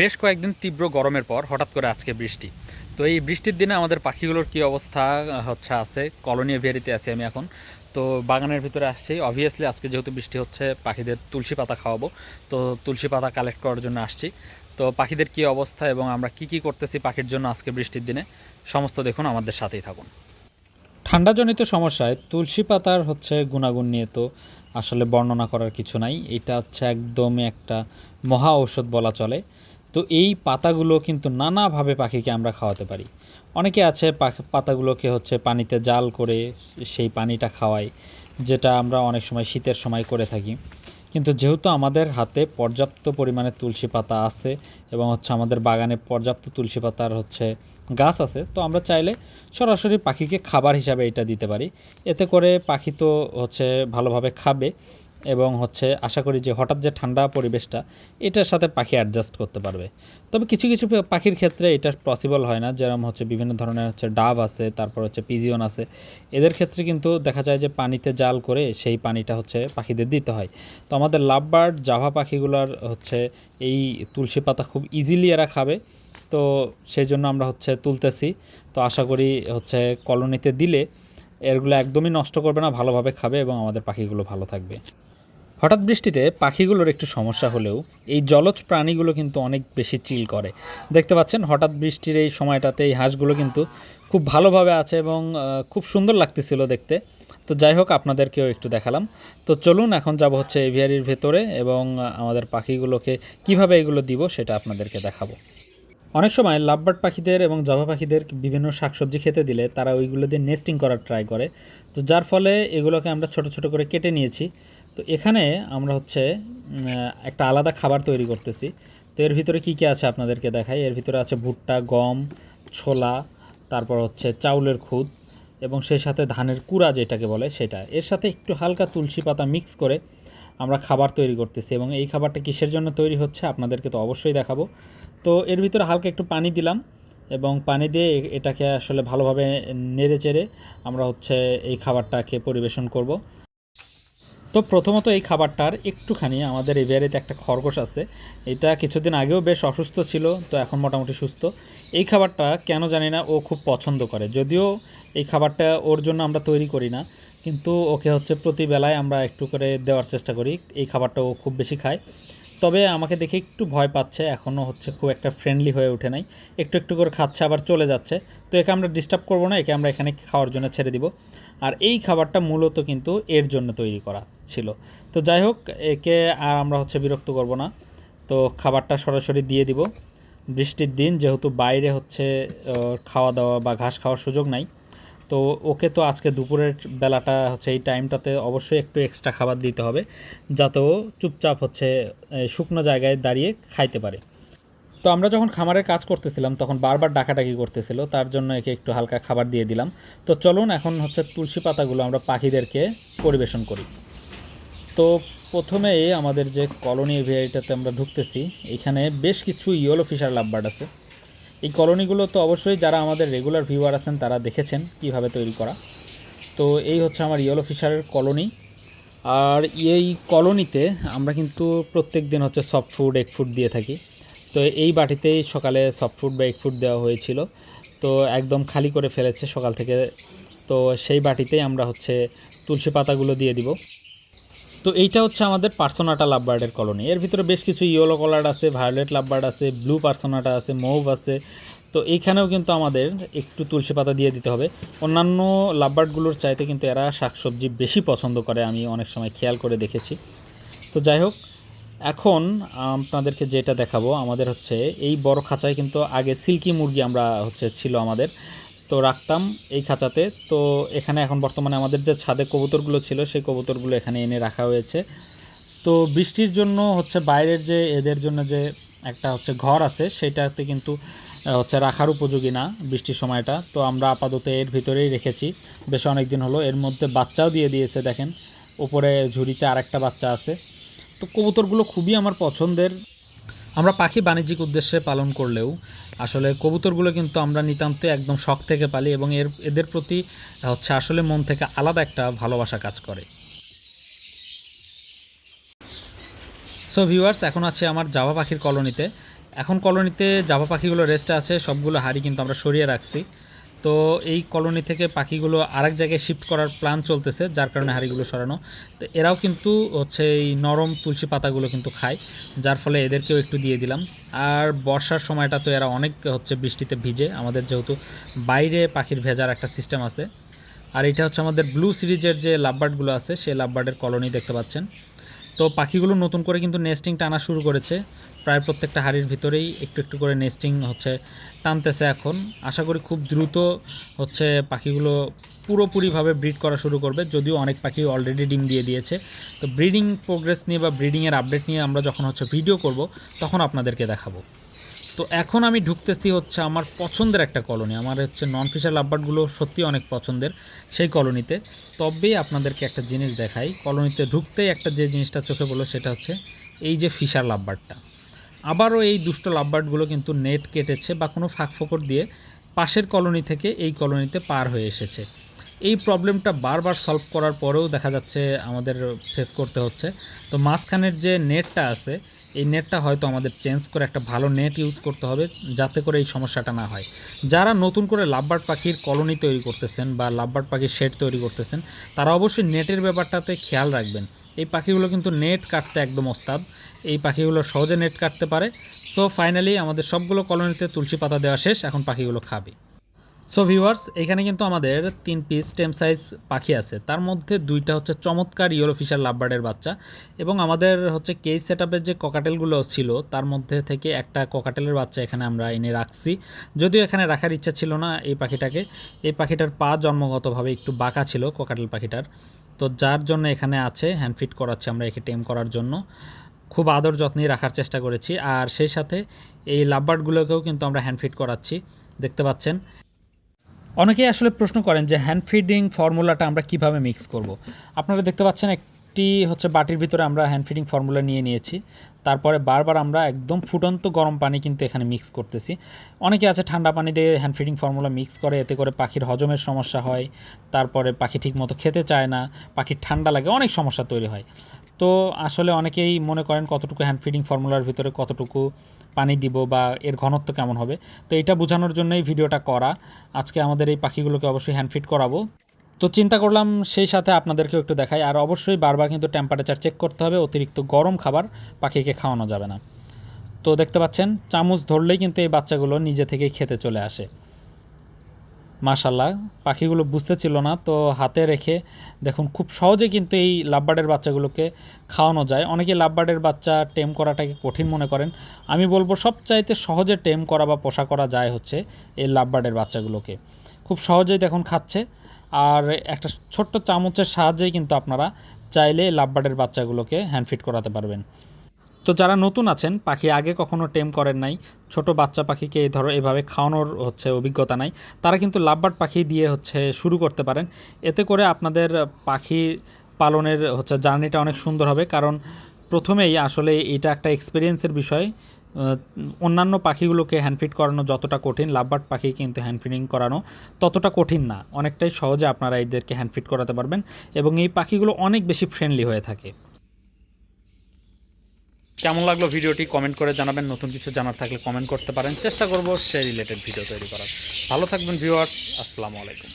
বেশ কয়েকদিন তীব্র গরমের পর হঠাৎ করে আজকে বৃষ্টি। তো এই বৃষ্টির দিনে আমাদের পাখিগুলোর কি অবস্থা হচ্ছে আছে? কলোনি ভেরিতে আছি আমি এখন। তো বাগানের ভিতরে আসছি। অবভিয়াসলি আজকে যেহেতু বৃষ্টি হচ্ছে, পাখিদের তুলসী পাতা খাওয়াবো। তো তুলসী পাতা কালেক্ট করার জন্য আসছি। তো পাখিদের কি অবস্থা এবং আমরা কি কি করতেছি পাখির জন্য আজকে বৃষ্টির দিনে? সমস্ত দেখুন, আমাদের সাথেই থাকুন। ঠান্ডাজনিত সমস্যায় তুলসী পাতার হচ্ছে গুণাগুণ নিয়ে তো আসলে বর্ণনা করার কিছু নাই। এটা হচ্ছে একদমই একটা মহা ঔষধ বলা চলে। তো এই পাতাগুলো কিন্তু নানাভাবে পাখিকে আমরা খাওয়াতে পারি। অনেকে আছে পাতাগুলোকে হচ্ছে পানিতে জাল করে সেই পানিটা খাওয়াই যেটা আমরা অনেক সময় শীতের সময় করে থাকি। কিন্তু যেহেতু আমাদের হাতে পর্যাপ্ত পরিমাণে তুলসী পাতা আছে এবং হচ্ছে আমাদের বাগানে পর্যাপ্ত তুলসী পাতার হচ্ছে গাছ আছে, তো আমরা চাইলে সরাসরি পাখিকে খাবার হিসাবে এটা দিতে পারি। এতে করে পাখি তো হচ্ছে ভালোভাবে খাবে। এবং হচ্ছে আশা করি যে হঠাৎ যে ঠান্ডা পরিবেশটা, এটার সাথে পাখি অ্যাডজাস্ট করতে পারবে। তবে কিছু কিছু পাখির ক্ষেত্রে এটা পসিবল হয় না। যেরকম হচ্ছে বিভিন্ন ধরনের হচ্ছে ডাব আছে, তারপর হচ্ছে পিজিয়ন আছে। এদের ক্ষেত্রে কিন্তু দেখা যায় যে পানিতে জাল করে সেই পানিটা হচ্ছে পাখিদের দিতে হয়। তো আমাদের লাভবার্ড, জাভা পাখিগুলোর হচ্ছে এই তুলসী পাতা খুব ইজিলি এরা খাবে। তো সেই জন্য আমরা হচ্ছে তুলতেছি। তো আশা করি হচ্ছে কলোনিতে দিলে এগুলো একদমই নষ্ট করবে না, ভালোভাবে খাবে এবং আমাদের পাখিগুলো ভালো থাকবে। হঠাৎ বৃষ্টিতে পাখিগুলোর একটু সমস্যা হলেও এই জলজ প্রাণীগুলো কিন্তু অনেক বেশি চিল করে। দেখতে পাচ্ছেন, হঠাৎ বৃষ্টির এই সময়টাতে এই হাঁসগুলো কিন্তু খুব ভালোভাবে আছে এবং খুব সুন্দর লাগতেছিল দেখতে। তো যাই হোক, আপনাদেরকেও একটু দেখালাম। তো চলুন, এখন যাব হচ্ছে এভিয়ারির ভেতরে এবং আমাদের পাখিগুলোকে কীভাবে এগুলো দিব সেটা আপনাদেরকে দেখাবো। অনেক সময় লাভবার্ড পাখিদের এবং জবা পাখিদের বিভিন্ন শাকসবজি খেতে দিলে তারা ওইগুলো দিয়ে নেস্টিং করার ট্রাই করে। তো যার ফলে এগুলোকে আমরা ছোট ছোট করে কেটে নিয়েছি। তো এখানে আমরা হচ্ছে একটা আলাদা খাবার তৈরি করতেছি। তো এর ভিতরে কী কী আছে আপনাদেরকে দেখাই? এর ভিতরে আছে ভুট্টা, গম, ছোলা, তারপর হচ্ছে চাউলের খুদ এবং সেই সাথে ধানের কুড়া যেটাকে বলে সেটা। এর সাথে একটু হালকা তুলসী পাতা মিক্স করে আমরা খাবার তৈরি করতেছি এবং এই খাবারটা কিসের জন্য তৈরি হচ্ছে আপনাদেরকে তো অবশ্যই দেখাবো। তো এর ভিতরে হালকা একটু পানি দিলাম এবং পানি দিয়ে এটাকে আসলে ভালোভাবে নেড়ে চেড়ে আমরা হচ্ছে এই খাবারটাকে পরিবেশন করব। তো প্রথমত এই খাবারটার একটুখানি আমাদের এই এভিয়ারিতে একটা খরগোশ আছে। এটা কিছুদিন আগেও বেশ অসুস্থ ছিল, তো এখন মোটামুটি সুস্থ। এই খাবারটা কেন জানি না, ও খুব পছন্দ করে। যদিও এই খাবারটা ওর জন্য আমরা তৈরি করি না, কিন্তু ওকে হচ্ছে প্রতিবেলায় আমরা একটু করে দেওয়ার চেষ্টা করি। এই খাবারটা ও খুব বেশি খায়। তবে আমাকে দেখে একটু ভয় পাচ্ছে এখনও হচ্ছে খুব একটা ফ্রেন্ডলি হয়ে ওঠে নাই। একটু একটু করে খাচ্ছে, আবার চলে যাচ্ছে। তো একে আমরা ডিস্টার্ব করব না, একে আমরা এখানে খাওয়ার জন্য ছেড়ে দিব। আর এই খাবারটা মূলত কিন্তু এর জন্য তৈরি করা ছিল। তো যাই হোক, একে আর আমরা হচ্ছে বিরক্ত করব না। তো খাবারটা সরাসরি দিয়ে দিব। বৃষ্টির দিন, যেহেতু বাইরে হচ্ছে খাওয়া দাওয়া বা ঘাস খাওয়ার সুযোগ নাই। তো ওকে তো আজকে দুপুরের বেলাটা হচ্ছে এই টাইমটাতে অবশ্যই একটু এক্সট্রা খাবার দিতে হবে, যাতে ও চুপচাপ হচ্ছে শুকনো জায়গায় দাঁড়িয়ে খাইতে পারে। তো আমরা যখন খামারের কাজ করতেছিলাম, তখন বারবার ডাকাডাকি করতেছিল, তার জন্য একে একটু হালকা খাবার দিয়ে দিলাম। তো চলুন এখন হচ্ছে তুলসী পাতাগুলো আমরা পাখিদেরকে পরিবেশন করি। তো প্রথমে আমাদের যে কলোনি এভিয়ারিটাতে আমরা ঢুকতেছি, এখানে বেশ কিছু ইয়েলো ফিশার লাভবার্ড আছে। এই কলোনিগুলো তো অবশ্যই যারা আমাদের রেগুলার ভিউয়ার আছেন, তারা দেখেছেন কীভাবে তৈরি করা। তো এই হচ্ছে আমার ইয়েলো ফিশারের কলোনি। আর এই কলোনিতে আমরা কিন্তু প্রত্যেক দিন হচ্ছে সফট ফুড এগ ফুড দিয়ে থাকি। তো এই বাটিতেই সকালে সফট ফুড বা এগ ফুড দেওয়া হয়েছিল। তো একদম খালি করে ফেলেছে সকাল থেকে। তো সেই বাটিতেই আমরা হচ্ছে তুলসী পাতাগুলো দিয়ে দিব। তো এইটা হচ্ছে আমাদের পার্সোনাটা লাভবার্ডের কলোনি। এর ভিতরে বেশ কিছু ইয়েলো কালার আছে, ভায়োলেট লাভবার্ড আছে, ব্লু পার্সোনাটা আছে, মৌভ আছে। তো এইখানেও কিন্তু আমাদের একটু তুলসী পাতা দিয়ে দিতে হবে। অন্যান্য লাভবার্ডগুলোর চাইতে কিন্তু এরা শাকসবজি বেশি পছন্দ করে, আমি অনেক সময় খেয়াল করে দেখেছি। তো যাই হোক, এখন আপনাদেরকে যেটা দেখাবো, আমাদের হচ্ছে এই বড় খাঁচায় কিন্তু আগে সিল্কি মুরগি আমরা হচ্ছে ছিল আমাদের। তো রাখতাম এই খাঁচাতে। তো এখানে এখন বর্তমানে আমাদের যে ছাদে কবুতরগুলো ছিল, সেই কবুতরগুলো এখানে এনে রাখা হয়েছে। তো বৃষ্টির জন্য হচ্ছে বাইরের যে এদের জন্য যে একটা হচ্ছে ঘর আছে, সেটাতে কিন্তু হচ্ছে রাখার উপযোগী না বৃষ্টির সময়টা। তো আমরা আপাতত এর ভিতরেই রেখেছি। বেশ অনেক দিন হলো, এর মধ্যে বাচ্চাও দিয়ে দিয়েছে, দেখেন। উপরে ঝুড়িতে আরেকটা বাচ্চা আছে। তো কবুতরগুলো খুবই আমার পছন্দের। আমরা পাখি বাণিজ্যিক উদ্দেশ্যে পালন করলেও আসলে কবুতরগুলো কিন্তু আমরা নিতান্ত একদম শখ থেকে পালি এবং এর, এদের প্রতি হচ্ছে আসলে মন থেকে আলাদা একটা ভালোবাসা কাজ করে। সো ভিউয়ার্স এখন আছে আমার জাভা পাখির কলোনিতে। এখন কলোনিতে জাভা পাখিগুলো রেস্টে আছে, সবগুলো হাড়ি কিন্তু আমরা সরিয়ে রাখছি। তো এই কলোনি থেকে পাখিগুলো আরেক জায়গায় শিফট করার প্ল্যান চলতেছে, যার কারণে হাড়িগুলো সরানো। তো এরাও কিন্তু হচ্ছে এই নরম তুলসী পাতাগুলো কিন্তু খায়, যার ফলে এদেরকেও একটু দিয়ে দিলাম। আর বর্ষার সময়টা তো এরা অনেক হচ্ছে বৃষ্টিতে ভিজে, আমাদের যেহেতু বাইরে পাখির ভেজার একটা সিস্টেম আছে। আর এটা হচ্ছে আমাদের ব্লু সিরিজের যে লাভবার্ডগুলো আছে, সেই লাভবার্ডের কলোনি দেখতে পাচ্ছেন। তো পাখিগুলো নতুন করে কিন্তু নেস্টিং টানা শুরু করেছে। প্রায় প্রত্যেকটা হাড়ির ভিতরেই একটু একটু করে নেস্টিং হচ্ছে, টানতেছে এখন। আশা করি খুব দ্রুত হচ্ছে পাখিগুলো পুরোপুরিভাবে ব্রিড করা শুরু করবে, যদিও অনেক পাখি অলরেডি ডিম দিয়ে দিয়েছে। তো ব্রিডিং প্রোগ্রেস নিয়ে বা ব্রিডিংয়ের আপডেট নিয়ে আমরা যখন হচ্ছে ভিডিও করব, তখন আপনাদেরকে দেখাবো। তো এখন আমি ঢুকতেছি হচ্ছে আমার পছন্দের একটা কলোনি। আমার হচ্ছে নন ফিশার লাভবার্ডগুলো সত্যি অনেক পছন্দের সেই কলোনিতে। তবেই আপনাদেরকে একটা জিনিস দেখাই। কলোনিতে ঢুকতেই একটা যে জিনিসটা চোখে পড়ল, সেটা হচ্ছে এই যে ফিশার লাভবার্ডটা। আবারও এই দুষ্ট লাভবার্ডগুলো কিন্তু নেট কেটেছে বা কোনো ফাঁক ফোকর দিয়ে পাশের কলোনি থেকে এই কলোনিতে পার হয়ে এসেছে। এই প্রবলেমটা বারবার সলভ করার পরেও দেখা যাচ্ছে আমাদের ফেস করতে হচ্ছে। তো মাঝখানের যে নেটটা আছে, এই নেটটা হয়তো আমাদের চেঞ্জ করে একটা ভালো নেট ইউজ করতে হবে, যাতে করে এই সমস্যাটা না হয়। যারা নতুন করে লাভবার্ড পাখির কলোনি তৈরি করতেছেন বা লাভবার্ড পাখির শেড তৈরি করতেছেন, তারা অবশ্যই নেটের ব্যাপারটাতে খেয়াল রাখবেন। এই পাখিগুলো কিন্তু নেট কাটতে একদম ওস্তাদ। এই পাখিগুলো সহজে নেট কাটতে পারে। সো ফাইনালি আমাদের সবগুলো কলোনিতে তুলসী পাতা দেওয়া শেষ, এখন পাখিগুলো খাবে। সো ভিউয়ার্স এখানে কিন্তু আমাদের তিন পিস টেম সাইজ পাখি আছে। তার মধ্যে দুইটা হচ্ছে চমৎকার ইয়েলো ফিশার লাভবার্ডের বাচ্চা এবং আমাদের হচ্ছে কেস সেট যে ককাটেলগুলো ছিল, তার মধ্যে থেকে একটা ককাটেলের বাচ্চা এখানে আমরা এনে রাখছি। যদিও এখানে রাখার ইচ্ছা ছিল না এই পাখিটাকে। এই পাখিটার পা জন্মগতভাবে একটু বাঁকা ছিল ককাটেল পাখিটার। তো যার জন্য এখানে আছে হ্যান্ড ফিট করাচ্ছি আমরা একে টেম করার জন্য। খুব আদর যত্নে রাখার চেষ্টা করেছি। আর সেই সাথে এই লাভবার্ডগুলোকেও কিন্তু আমরা হ্যান্ড ফিট করাচ্ছি। দেখতে পাচ্ছেন? অনেকেই আসলে প্রশ্ন করেন যে হ্যান্ড ফিডিং ফর্মুলাটা আমরা কীভাবে মিক্স করব। আপনারা দেখতে পাচ্ছেন একটি হচ্ছে বাটির ভিতরে আমরা হ্যান্ড ফিডিং ফর্মুলা নিয়ে নিয়েছি। তারপরে বারবার আমরা একদম ফুটন্ত গরম পানি কিন্তু এখানে মিক্স করতেছি। অনেকে আছে ঠান্ডা পানি দিয়ে হ্যান্ড ফিডিং ফর্মুলা মিক্স করে, এতে করে পাখির হজমের সমস্যা হয়। তারপরে পাখি ঠিক মতো খেতে চায় না, পাখির ঠান্ডা লাগে, অনেক সমস্যা তৈরি হয়। তো আসলে অনেকেই মনে করেন কতটুকু হ্যান্ড ফিডিং ফর্মুলার ভিতরে কতটুকু পানি দিব বা এর ঘনত্ব কেমন হবে। তো এটা বোঝানোর জন্যই ভিডিওটা করা। আজকে আমাদের এই পাখিগুলোকে অবশ্যই হ্যান্ড ফিট করাবো। তো চিন্তা করলাম সেই সাথে আপনাদেরকেও একটু দেখাই। আর অবশ্যই বারবার কিন্তু টেম্পারেচার চেক করতে হবে, অতিরিক্ত গরম খাবার পাখিকে খাওয়ানো যাবে না। তো দেখতে পাচ্ছেন, চামচ ধরলেই কিন্তু এই বাচ্চাগুলো নিজে থেকেই খেতে চলে আসে। মাশাল্লাহ পাখিগুলো বুঝতে ছিল না, তো হাতে রেখে দেখুন খুব সহজে কিন্তু এই লাভবার্ডের বাচ্চাগুলোকে খাওয়ানো যায়। অনেকে লাভবার্ডের বাচ্চা টেম করাটাকে কঠিন মনে করেন। আমি বলব সবচাইতে সহজে টেম করা বা পোষা করা যায় হচ্ছে এই লাভবার্ডের বাচ্চাগুলোকে। খুব সহজেই দেখুন খাচ্ছে। আর একটা ছোট্ট চামচের সাহায্যেই কিন্তু আপনারা চাইলে লাভবার্ডের বাচ্চাগুলোকে হ্যান্ডফিট করাতে পারবেন। তো যারা নতুন আছেন, পাখি আগে কখনো টেম করেন নাই। ছোট বাচ্চা পাখিকে ধরো এভাবে খাওয়ানোর হচ্ছে অভিজ্ঞতা নাই। তারা কিন্তু লাভবার্ড পাখি দিয়ে হচ্ছে শুরু করতে পারেন। এতে করে আপনাদের পাখি পালনের হচ্ছে জার্নিটা অনেক সুন্দর হবে। কারণ প্রথমেই আসলে এটা একটা এক্সপিরিয়েন্সের বিষয়। অন্যান্য পাখিগুলোকে হ্যান্ডফিট করানো যতটা কঠিন, লাভবার্ড পাখি কিন্তু হ্যান্ডফিডিং করানো ততটা কঠিন না। অনেকটাই সহজে আপনারা এদেরকে হ্যান্ডফিট করাতে পারবেন এবং এই পাখিগুলো অনেক বেশি ফ্রেন্ডলি হয়ে থাকে। কেমন লাগল ভিডিওটি কমেন্ট করে জানাবেন। নতুন কিছু জানার থাকলে কমেন্ট করতে পারেন। চেষ্টা করব সে রিলেটেড ভিডিও তৈরি করার। ভালো থাকবেন ভিউয়ার্স। আসসালামু আলাইকুম।